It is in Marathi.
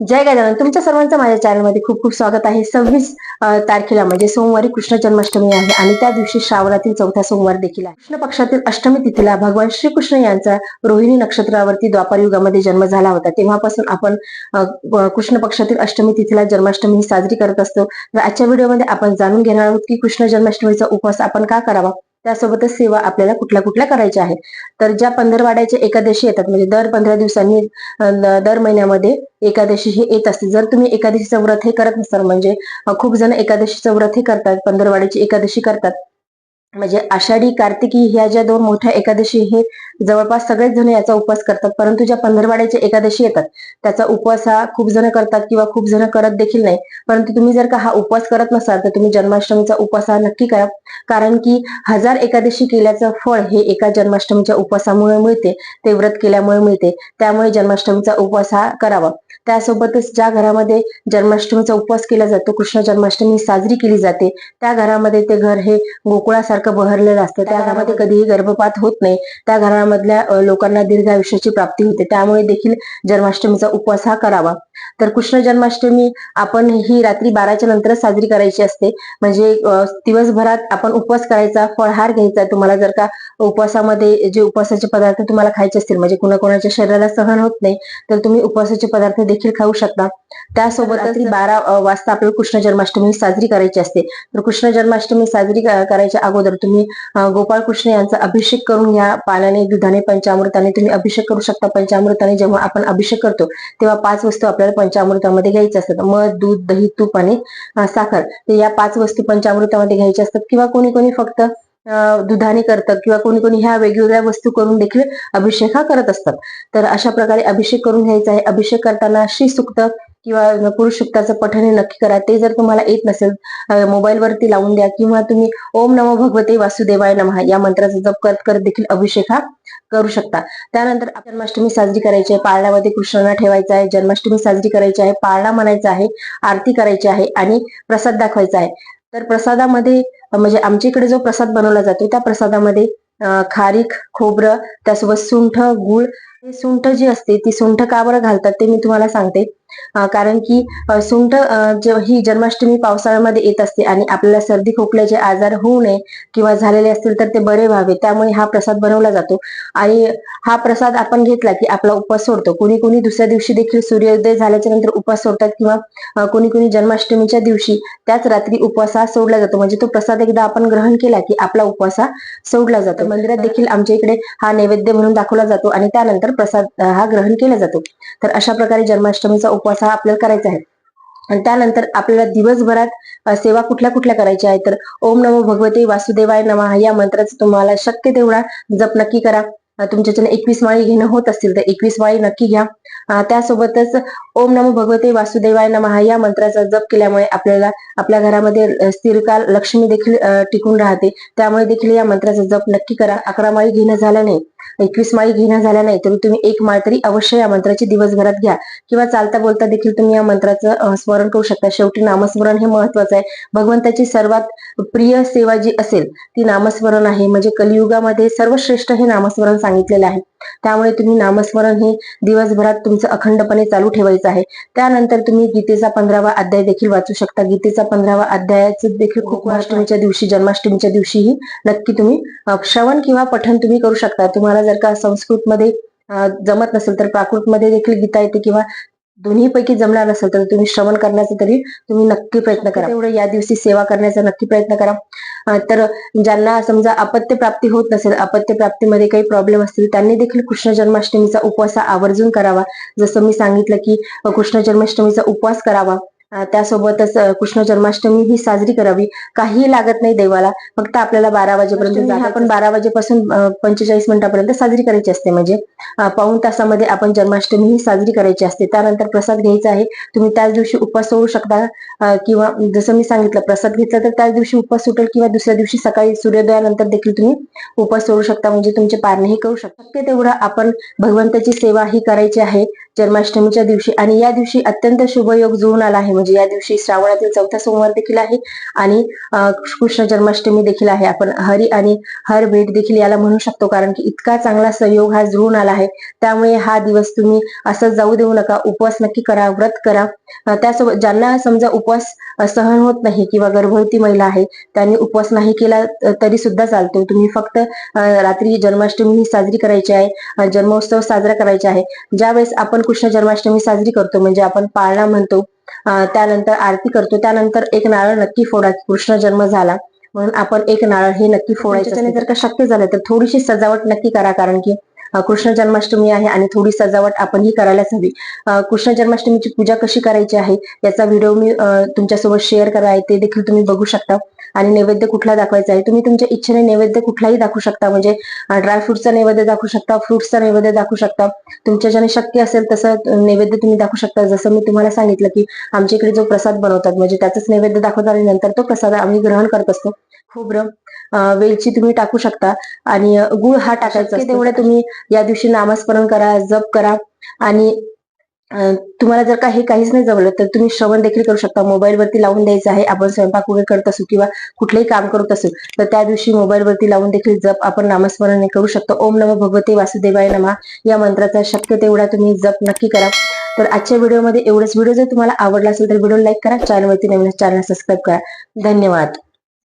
जय गजानन तुमच्या सर्वांचं माझ्या चॅनलमध्ये खूप खूप स्वागत आहे. सव्वीस तारखेला म्हणजे सोमवारी कृष्ण जन्माष्टमी आहे आणि त्या दिवशी श्रावणातील चौथा सोमवार देखील आहे. कृष्ण पक्षातील अष्टमी तिथीला भगवान श्रीकृष्ण यांचा रोहिणी नक्षत्रावरती द्वापार युगामध्ये जन्म झाला होता. तेव्हापासून आपण कृष्ण पक्षातील अष्टमी तिथीला जन्माष्टमी ही साजरी करत असतो. तर आजच्या व्हिडिओमध्ये आपण जाणून घेणार आहोत की कृष्ण जन्माष्टमीचा उपवास आपण का करावा? त्यासोबतच सेवा आपल्याला कुठल्या कुठल्या करायच्या आहेत? तर ज्या पंधरवाड्याच्या एकादशी येतात म्हणजे दर पंधरा दिवसांनी दर महिन्यामध्ये एकादशी ही येत असते. जर तुम्ही एकादशीचं व्रत हे करत नसाल म्हणजे खूप जण एकादशीचं व्रत हे करतात पंधरवाड्याची एकादशी करतात म्हणजे आषाढी कार्तिकी ह्या ज्या दोन मोठ्या एकादशी हे जवळपास सगळेच जण याचा उपवास करतात. परंतु ज्या पंधरवाड्याच्या एकादशी येतात त्याचा उपवास हा खूप जण करतात किंवा खूप जण करत देखील नाही. परंतु तुम्ही जर का हा उपवास करत नसाल तर तुम्ही जन्माष्टमीचा उपवास हा नक्की करा. कारण की हजार एकादशी केल्याचं फळ हे एका जन्माष्टमीच्या उपवासामुळे मिळते ते व्रत केल्यामुळे मिळते. त्यामुळे जन्माष्टमीचा उपवास हा करावा. त्यासोबतच ज्या घरामध्ये जन्माष्टमीचा उपवास केला जातो कृष्ण जन्माष्टमी साजरी केली जाते त्या घरामध्ये ते घर हे गोकुळासारखं बहरलेलं असतं. त्या घरामध्ये कधीही गर्भपात होत नाही. त्या घरामधल्या लोकांना दीर्घ आयुष्याची प्राप्ती होते. त्यामुळे देखील जन्माष्टमीचा उपवास हा करावा. तर कृष्ण जन्माष्टमी आपण ही रात्री बाराच्या नंतरच साजरी करायची असते. म्हणजे दिवसभरात आपण उपवास करायचा फळहार घ्यायचा. तुम्हाला जर का उपवासामध्ये जे उपवासाचे पदार्थ तुम्हाला खायचे असतील म्हणजे कुणाकोणाच्या शरीराला सहन होत नाही तर तुम्ही उपवासाचे पदार्थ देखील खाऊ शकता. त्यासोबत रात्री बारा वाजता आपल्याला कृष्ण जन्माष्टमी साजरी करायची असते. तर कृष्ण जन्माष्टमी साजरी करायच्या अगोदर तुम्ही गोपाळ कृष्ण यांचा अभिषेक करून घ्या. पाण्याने दुधाने पंचामृताने तुम्ही अभिषेक करू शकता. पंचामृताने जेव्हा आपण अभिषेक करतो तेव्हा पाच वस्तू आपल्याला पंचामृतामध्ये घ्यायचे असतात मध दूध दही तूप आणि साखर तर या पाच वस्तू पंचामृतामध्ये घ्यायच्या असतात. किंवा कोणी कोणी फक्त दुधाने करतात किंवा कोणी कोणी ह्या वेगवेगळ्या वस्तू करून देखील अभिषेक हा करत असतात. तर अशा प्रकारे अभिषेक करून घ्यायचा आहे. अभिषेक करताना श्री सुक्त किंवा पुरुष सुक्ताचं पठण हे नक्की करा. ते जर तुम्हाला येत नसेल मोबाईलवरती लावून द्या किंवा तुम्ही ओम नमो भगवते वासुदेवाय नमः या मंत्राचा जप करत करत देखील अभिषेक हा करू शकता. त्यानंतर जन्माष्टमी साजरी करायची आहे. पाळण्यामध्ये कृष्णाला ठेवायचा आहे. जन्माष्टमी साजरी करायची आहे. पाळणा म्हणायचा आहे. आरती करायची आहे आणि प्रसाद दाखवायचा आहे. तर प्रसादामध्ये म्हणजे आमच्या इकडे जो प्रसाद बनवला जातो त्या प्रसादामध्ये खारीक खोबरं त्यासोबत सुंठ गुळ सुंठ जी असते ती सुंठ का बरं घालतात ते मी तुम्हाला सांगते. कारण की सुंठ ही जन्माष्टमी पावसाळ्यामध्ये येत असते आणि आपल्याला सर्दी खोकल्याचे आजार होऊ नये किंवा झालेले असतील तर ते बरे व्हावे त्यामुळे हा प्रसाद बनवला जातो. आणि हा प्रसाद आपण घेतला की आपला उपवास सोडतो. कोणी कोणी दुसऱ्या दिवशी देखील सूर्योदय झाल्याच्यानंतर उपवास सोडतात किंवा कोणी कोणी जन्माष्टमीच्या दिवशी त्याच रात्री उपवास हा सोडला जातो. म्हणजे तो प्रसाद एकदा आपण ग्रहण केला की आपला उपवास हा सोडला जातो. मंदिरात देखील आमच्या इकडे हा नैवेद्य म्हणून दाखवला जातो आणि त्यानंतर प्रसाद हा ग्रहण केला जातो तर अशा प्रकारे जन्माष्टमीचा उपवास हा आपल्याला करायचा आहे. आणि त्यानंतर आपल्याला दिवसभरात सेवा कुठल्या कुठल्या करायच्या आहेत तर ओम नमो भगवते वासुदेवाय नमः या मंत्राचा तुम्हाला शक्य तेवढा जप नक्की करा. अ, एकवीस माळी घेणं होत असतील तर एकवीस माळी नक्की घ्या. त्यासोबतच ओम नमो भगवते वासुदेवाय नमः या मंत्राचा जप केल्यामुळे आपल्याला आपल्या घरामध्ये स्थिरकाल लक्ष्मी देखील टिकून राहते. त्यामुळे देखील या मंत्राचा जप नक्की करा. अकरा माळी घेणं झालं नाही. एकवीस माळी घेणं झाल्या नाही तरी तुम्ही एक माळ तरी अवश्य या मंत्राची दिवसभरात घ्या. किंवा चालता बोलता देखील तुम्ही या मंत्राचं स्मरण करू शकता. शेवटी नामस्मरण हे महत्वाचं आहे. भगवंताची सर्वात प्रिय सेवा जी असेल ती नामस्मरण आहे. म्हणजे कलियुगामध्ये सर्वश्रेष्ठ हे नामस्मरण सांगितलेलं आहे. त्यामुळे तुम्ही नामस्मरण हे दिवसभरात तुमचं अखंडपणे चालू ठेवायचं आहे. त्यानंतर तुम्ही गीतेचा पंधरावा अध्याय देखील वाचू शकता. गीतेचा पंधरावा अध्यायाचं देखील खूप अष्टमीच्या दिवशी जन्माष्टमीच्या दिवशीही नक्की तुम्ही श्रवण किंवा पठण तुम्ही करू शकता. तुम्हाला जर का संस्कृतमध्ये जमत नसेल तर प्राकृतमध्ये देखील गीता येते किंवा दोन्ही पैकी जमणार नसेल तर तुम्ही श्रवण करण्याचा तरी तुम्ही नक्की प्रयत्न करा. तेवढं या दिवशी सेवा करण्याचा नक्की प्रयत्न करा. तर ज्यांना समजा अपत्य प्राप्ती होत नसेल अपत्य प्राप्तीमध्ये काही प्रॉब्लेम असतील त्यांनी देखील कृष्ण जन्माष्टमीचा उपवास आवर्जून करावा. जसं मी सांगितलं की कृष्ण जन्माष्टमीचा उपवास करावा. त्यासोबतच कृष्ण जन्माष्टमी ही साजरी करावी. काहीही लागत नाही देवाला. फक्त आपल्याला बारा वाजेपर्यंत आपण बारा वाजेपासून पंचेचाळीस मिनिटापर्यंत साजरी करायची असते. म्हणजे अ, पाऊण तासामध्ये आपण जन्माष्टमी ही साजरी करायची असते. त्यानंतर प्रसाद घ्यायचा आहे. तुम्ही त्याच दिवशी उपवास सोडू शकता. किंवा जसं मी सांगितलं प्रसाद घेतला तर त्याच दिवशी उपवास सुटेल किंवा दुसऱ्या दिवशी सकाळी सूर्योदयानंतर देखील तुम्ही उपवास सोडू शकता. म्हणजे तुमचे पारणेही करू शकता. शक्य तेवढं आपण भगवंताची सेवा ही करायची आहे जन्माष्टमीच्या दिवशी. आणि या दिवशी अत्यंत शुभ योग जुळून आला आहे. म्हणजे या दिवशी श्रावणातील चौथा सोमवार देखील आहे. आणि कृष्ण जन्माष्टमी देखील आहे. आपण हरी आणि हर भेट देखील याला म्हणू शकतो. कारण की इतका चांगला सहयोग हा जुळून आला आहे. त्यामुळे हा दिवस तुम्ही असं जाऊ देऊ नका. उपवास नक्की करा व्रत करा. त्यासोबत ज्यांना समजा उपवास सहन होत नाही किंवा गर्भवती महिला आहे त्यांनी उपवास नाही केला तरी सुद्धा चालतो तुम्ही फक्त रात्री जन्माष्टमी ही साजरी करायची आहे. जन्मोत्सव साजरा करायचा आहे. ज्यावेळेस आपण कृष्ण जन्माष्टमी साजरी करतो म्हणजे आपण पाळणा म्हणतो त्यानंतर आरती करतो. त्यानंतर एक नारळ नक्की फोडा कृष्ण जन्म झाला. म्हणून आपण एक नारळ हे नक्की फोडायचं जर का शक्य झालं तर थोडीशी सजावट नक्की करा. कारण की कृष्ण जन्माष्टमी आहे आणि थोडी सजावट आपण ही करायलाच हवी. कृष्ण जन्माष्टमीची पूजा कशी करायची आहे याचा व्हिडिओ मी तुमच्यासोबत शेअर करा आहे ते देखील तुम्ही बघू शकता. आणि नैवेद्य कुठला दाखवायचा आहे तुम्ही तुमच्या इच्छेने नैवेद्य कुठलाही दाखवू शकता. म्हणजे ड्रायफ्रुटचा नैवेद्य दाखवू शकता फ्रुट्सचा नैवेद्य दाखवू शकता. तुमच्या ज्याने शक्य असेल तसं नैवेद्य तुम्ही दाखवू शकता. जसं मी तुम्हाला सांगितलं की आमच्या इकडे जो प्रसाद बनवतात म्हणजे त्याचाच नैवेद्य दाखवतात आणि नंतर तो प्रसाद आम्ही ग्रहण करत असतो. खोबरं वेलची तुम्ही टाकू शकता. आणि गुळ हा टाकायचा असतो. तेवढे तुम्ही या दिवशी नामस्मरण करा जप करा. आणि तुम्हाला जर का हे काहीच नाही जमलं तर तुम्ही श्रवण देखील करू शकता. मोबाईलवरती लावून द्यायचं आहे. आपण स्वयंपाक वगैरे करत असू किंवा कुठलंही काम करत असू तर त्या दिवशी मोबाईलवरती लावून देखील जप आपण नामस्मरण करू शकतो. ओम नम भगवते वासुदेवाय नमा. या मंत्राचा शक्य तेवढा तुम्ही जप नक्की करा. तर आजच्या व्हिडिओमध्ये एवढंच. व्हिडिओ जर तुम्हाला आवडला असेल तर व्हिडिओ लाईक करा. चॅनलवरती नवीन चॅनल सबस्क्राईब करा. धन्यवाद.